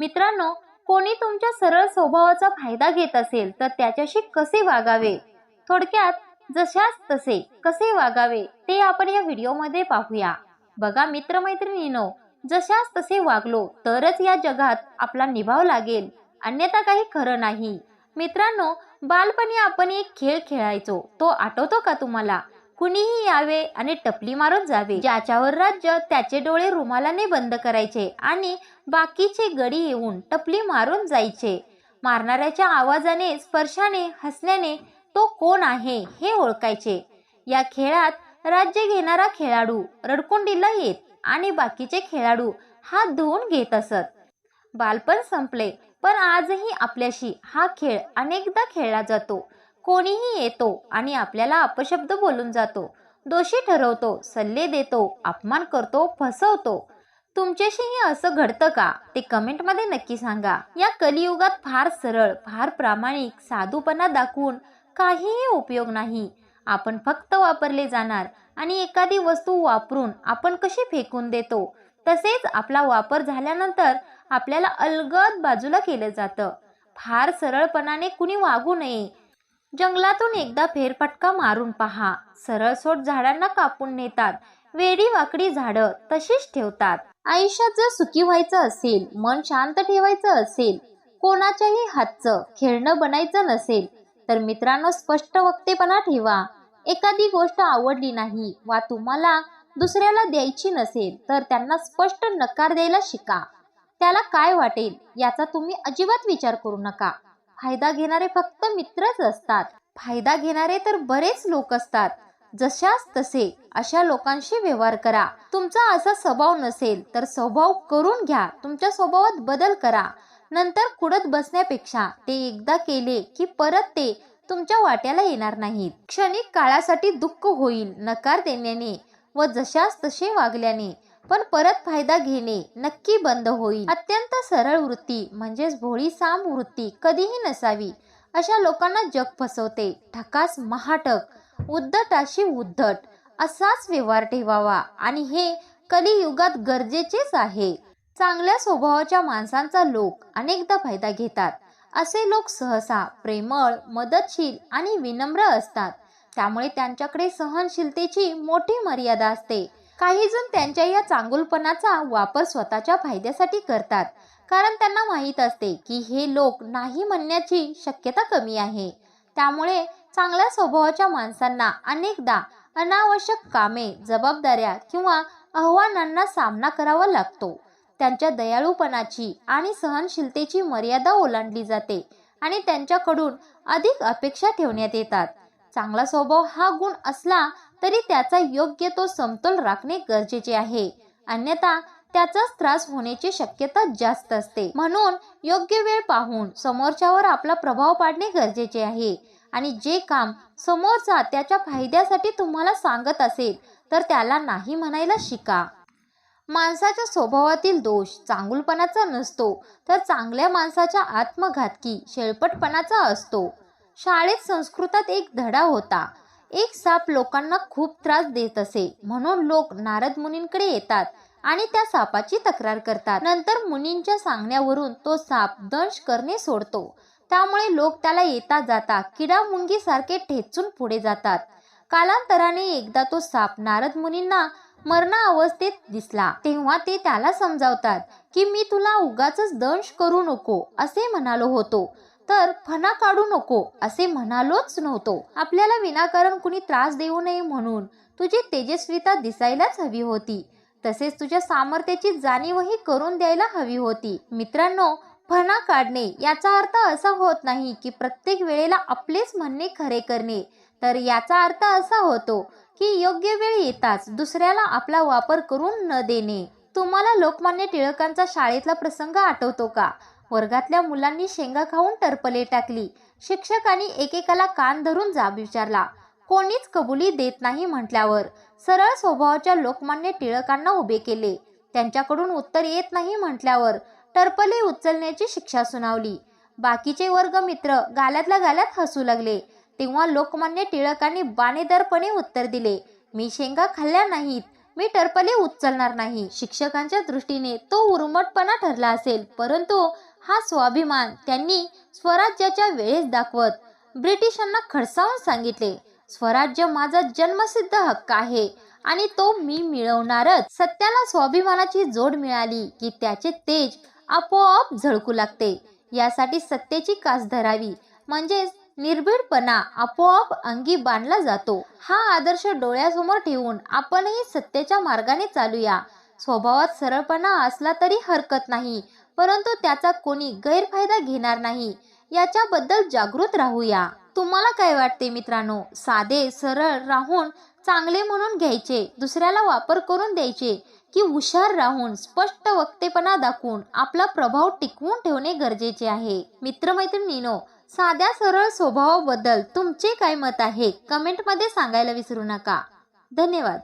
मित्रांनो कोणी तुमच्या सरळ स्वभावाचा फायदा घेत असेल तर त्याच्याशी कसे वागावे? थोडक्यात जशाच तसे कसे वागावे ते आपण या व्हिडिओमध्ये पाहूया. बघा मित्रमैत्रिणीनो जशाच तसे वागलो तरच या जगात आपला निभाव लागेल. अन्यथा काही खरं नाही. मित्रांनो बालपणी आपण एक खेळ खेळायचो. तो आठवतो का तुम्हाला? कुणीही यावे आणि टपली मारून जावे. ज्याच्यावर राज्य त्याचे डोळे रुमालाने बंद करायचे आणि बाकीचे गडी येऊन टपली मारून जायचे. मारणाऱ्याच्या आवाजाने स्पर्शाने हसण्याने तो कोण आहे हे ओळखायचे. या खेळात राज्य घेणारा खेळाडू रडकुंडीला येत आणि बाकीचे खेळाडू हात धुवून घेत असत. बालपण संपले पण आजही आपल्याशी हा खेळ अनेकदा खेळला जातो. कोणीही येतो आणि आपल्याला अपशब्द बोलून जातो. दोषी ठरवतो सल्ले देतो अपमान करतो फसवतो. तुमच्याशीही असं घडतं का? ते कमेंटमध्ये नक्की सांगा. या कलियुगात फार सरळ फार प्रामाणिक साधूपणा दाखवून काहीही उपयोग नाही. आपण फक्त वापरले जाणार आणि एखादी वस्तू वापरून आपण कशी फेकून देतो? तसेच आपला वापर झाल्यानंतर आपल्याला अलगद बाजूला केलं जातं. फार सरळपणाने कुणी वागू नये जंगलातून एकदा फेरफटका मारून पहा. सरळसोट झाडांना कापून नेतात. वेडी वाकडी झाडं तशीच ठेवतात. आयुष्यात जर सुखी व्हायचं असेल मन शांत ठेवायचं असेल कोणाच्याही हातचं खेळणं बनायचं नसेल तर मित्रांनो स्पष्ट वक्तेपणा ठेवा. एखादी गोष्ट आवडली नाही वा तुम्हाला दुसऱ्याला द्यायची नसेल तर त्यांना स्पष्ट नकार द्यायला शिका. त्याला काय वाटेल याचा तुम्ही अजिबात विचार करू नका. फायदा घेणारे फक्त मित्रच असतात. फायदा घेणारे तर बरेच लोक असतात. जशास तसे अशा लोकांशी व्यवहार करा. तुमचा असा स्वभाव नसेल तर स्वभाव करून घ्या. तुमच्या स्वभावात बदल करा. नंतर कुडत बसण्यापेक्षा ते एकदा केले की परत ते तुमच्या वाट्याला येणार नाहीत. क्षणिक काळासाठी दुःख होईल नकार देण्याने व जशास तसे वागल्याने. पण परत फायदा घेणे नक्की बंद होईल. अत्यंत सरळ वृत्ती म्हणजेच भोळी साम वृत्ती कधीही नसावी अशा लोकांना जग फसवते. ठकास महाटक उद्धटाशी उद्धट असाच व्यवहार ठेवावा. आणि हे कलियुगात गरजेचेच आहे. चांगल्या स्वभावाच्या माणसांचा लोक अनेकदा फायदा घेतात. असे लोक सहसा प्रेमळ मदतशील आणि विनम्र असतात. त्यामुळे त्यांच्याकडे सहनशीलतेची मोठी मर्यादा असते. काही जण त्यांच्या या चांगुलपणाचा वापर स्वतःच्या फायद्यासाठी करतात. कारण त्यांना माहीत असते की हे लोक नाही म्हणण्याची शक्यता कमी आहे. त्यामुळे चांगल्या स्वभावाच्या माणसांना अनेकदा अनावश्यक कामे जबाबदाऱ्या किंवा आव्हानांना सामना करावा लागतो. त्यांच्या दयाळूपणाची आणि सहनशीलतेची मर्यादा ओलांडली जाते आणि त्यांच्याकडून अधिक अपेक्षा ठेवण्यात येतात. चांगला स्वभाव हा गुण असला तरी त्याचा योग्य तो समतोल राखणे गरजेचे आहे. अन्यथा त्याचाच त्रास होण्याची शक्यता जास्त असते. म्हणून योग्य वेळ पाहून समोरच्यावर आपला प्रभाव पाडणे गरजेचे आहे. आणि जे काम समोरचा त्याच्या फायद्यासाठी तुम्हाला सांगत असेल तर त्याला नाही म्हणायला शिका. माणसाच्या स्वभावातील दोष चांगुलपणाचा नसतो तर चांगल्या माणसाच्या आत्मघातकी शेळपटपणाचा असतो. शाळेत संस्कृतात एक धडा होता. एक साप लोकांना खूप त्रास देत असे. म्हणून लोक नारद मुनींकडे येतात आणि त्या सापाची तक्रार करतात. नंतर मुनींच्या सांगण्यावरून तो साप दंश करणे सोडतो. त्यामुळे लोक त्याला येता जाता किडा मुंगी सारखे ठेचून पुढे जातात. कालांतराने एकदा तो साप नारद मुनींना मरणा अवस्थेत दिसला. तेव्हा ते त्याला समजावतात की मी तुला उगाच दंश करू नको असे म्हणालो होतो. तर फणा काढू नको असे म्हणालोच नव्हतो. आपल्याला विनाकारण कुणी त्रास देऊ नये म्हणून तुझी तेजस्विता दिसायलाच हवी होती. तसेच तुझ्या सामर्थ्याची जाणीवही करून द्यायला हवी होती. मित्रांनो फणा काढणे याचा अर्थ असा होत नाही की प्रत्येक वेळेला आपलेच म्हणणे खरे करणे. तर याचा अर्थ असा होतो की योग्य वेळ येताच दुसऱ्याला आपला वापर करून न देणे. तुम्हाला लोकमान्य टिळकांचा शाळेतला प्रसंग आठवतो का? वर्गातल्या मुलांनी शेंगा खाऊन टरपले टाकली. शिक्षकांनी एकेकाला कान धरून जाब विचारला. कोणीच कबुली देत नाही म्हटल्यावर सरळ स्वभावाच्या लोकमान्य टिळकांना उभे केले. त्यांच्याकडून उत्तर येत नाही म्हटल्यावर टरपले उचलण्याची शिक्षा सुनावली. बाकीचे वर्ग मित्र गाल्यातल्या गाल्यात हसू लागले. तेव्हा लोकमान्य टिळकांनी बाणेदारपणे उत्तर दिले मी शेंगा खाल्ल्या नाहीत. मी टरपले उचलणार नाही. शिक्षकांच्या दृष्टीने तो उर्मटपणा ठरला असेल परंतु हा स्वाभिमान त्यांनी स्वराज्याच्या वेळेस दाखवत ब्रिटिशांना खडसावून सांगितले. स्वराज्य माझा जन्मसिद्ध हक्क आहे आणि तो मी मिळवणारच. सत्याला स्वाभिमानाची जोड मिळाली की त्याचे तेज आपोआप झळकू लागते. यासाठी सत्तेची कास धरावी म्हणजेच निर्भीडपणा आपोआप अंगी बांधला जातो. हा आदर्श डोळ्यासमोर ठेवून आपणही सत्तेच्या मार्गाने चालूया. स्वभावात सरळपणा असला तरी हरकत नाही परंतु त्याचा कोणी गैरफायदा घेणार नाही. याच्याबद्दल जागृत राहूया. तुम्हाला काय वाटते मित्रांनो? साधे सरळ राहून चांगले म्हणून घ्यायचे दुसऱ्याला वापर करून द्यायचे की हुशार राहून स्पष्ट वक्तेपणा दाखवून आपला प्रभाव टिकवून ठेवणे गरजेचे आहे? मित्रमैत्रिणीनो साध्या सरळ स्वभावाबद्दल तुमचे काय मत आहे? कमेंटमध्ये सांगायला विसरू नका. धन्यवाद.